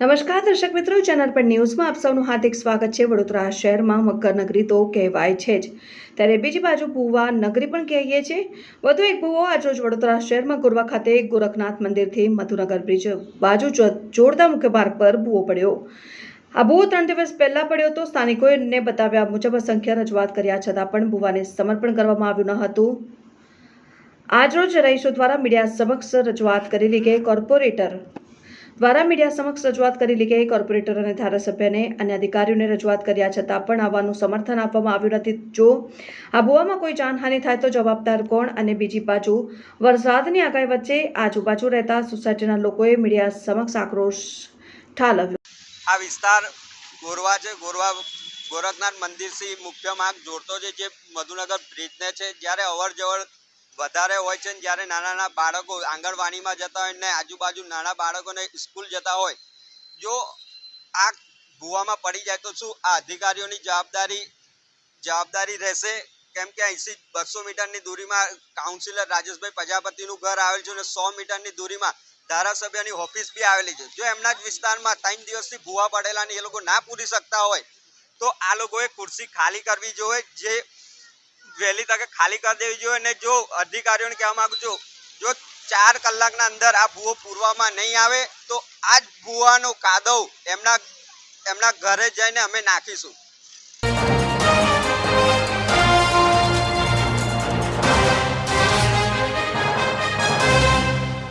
નમસ્કાર, દર્શક મિત્રો. ચેનલ પર ન્યૂઝમાં આપ સૌનું હાર્દિક સ્વાગત છે. વડોદરા શહેરમાં મકર નગરી તો કહેવાય છે જ. ત્યારે બીજી બાજુ ભુવા નગરી પણ કહીએ છીએ વધુ એક ભુવો આજરોજ વડોદરા શહેરમાં ગુરવા ખાતે ગોરખનાથ મંદિરથી મધુનગર બ્રિજ બાજુ જો- જોડતા મુખ્ય માર્ગ પર ભૂવો પડ્યો. આ ભૂવો ત્રણ દિવસ પહેલાં પડ્યો તો સ્થાનિકોને બતાવ્યા મુજબ અસંખ્ય રજૂઆત કર્યા છતાં પણ ભુવાને સમર્પણ કરવામાં આવ્યું ન હતું. આજરોજ રહીશો દ્વારા મીડિયા સમક્ષ રજૂઆત કરેલી કે કોર્પોરેટર દ્વારા મીડિયા સમક્ષ રજૂઆત કરેલી કે કોર્પોરેટર અને ધારાસભ્યને અને અધિકારીઓને રજૂઆત કર્યા છતાં પણ આવવાનું સમર્થન આપવામાં આવ્યું નથી. જો આબોવામાં કોઈ જાનહાનિ થાય તો જવાબદાર કોણ અને બીજી બાજુ વરસાદની આગાહી વચ્ચે આજુબાજુ રહેતા સોસાયટીના લોકોએ મીડિયા સમક્ષ આક્રોશ ઠાલવ્યો. આ વિસ્તાર ગોરવા છે. ગોરવા, ગોરખનાથ મંદિરથી મુખ્ય માર્ગ જોડતો છે, જે મધુનગર બ્રિજને છે. જ્યારે અવર જવર વધારે હોય છે જ્યારે નાના નાના બાળકો આંગણવાડીમાં જતા હોય ને આજુબાજુ નાના બાળકોને સ્કૂલ જતા હોય, જો આ ભૂવામાં પડી જાય તો શું આ અધિકારીઓની જવાબદારી જવાબદારી રહેશે? કેમ કે અહીંથી બસો મીટરની દૂરીમાં કાઉન્સિલર રાજેશભાઈ પ્રજાપતિનું ઘર આવેલ છે અને સો મીટરની દૂરીમાં ધારાસભ્યની ઓફિસ બી આવેલી છે. જો એમના જ વિસ્તારમાં ત્રણ દિવસથી ભૂવા પડેલાની એ લોકો ના પૂરી શકતા હોય, તો આ લોકોએ ખુરશી ખાલી કરવી જોઈએ, જે વહેલી તકે ખાલી કરી દેવી જોઈએ અને જો અધિકારીઓને કહેવા માંગુ છું, જો ચાર કલાકના અંદર આ ભૂવો પૂરવામાં નહીં આવે, તો આ જ ભૂવાનો કાદવ એમના એમના ઘરે જઈને અમે નાખીશું.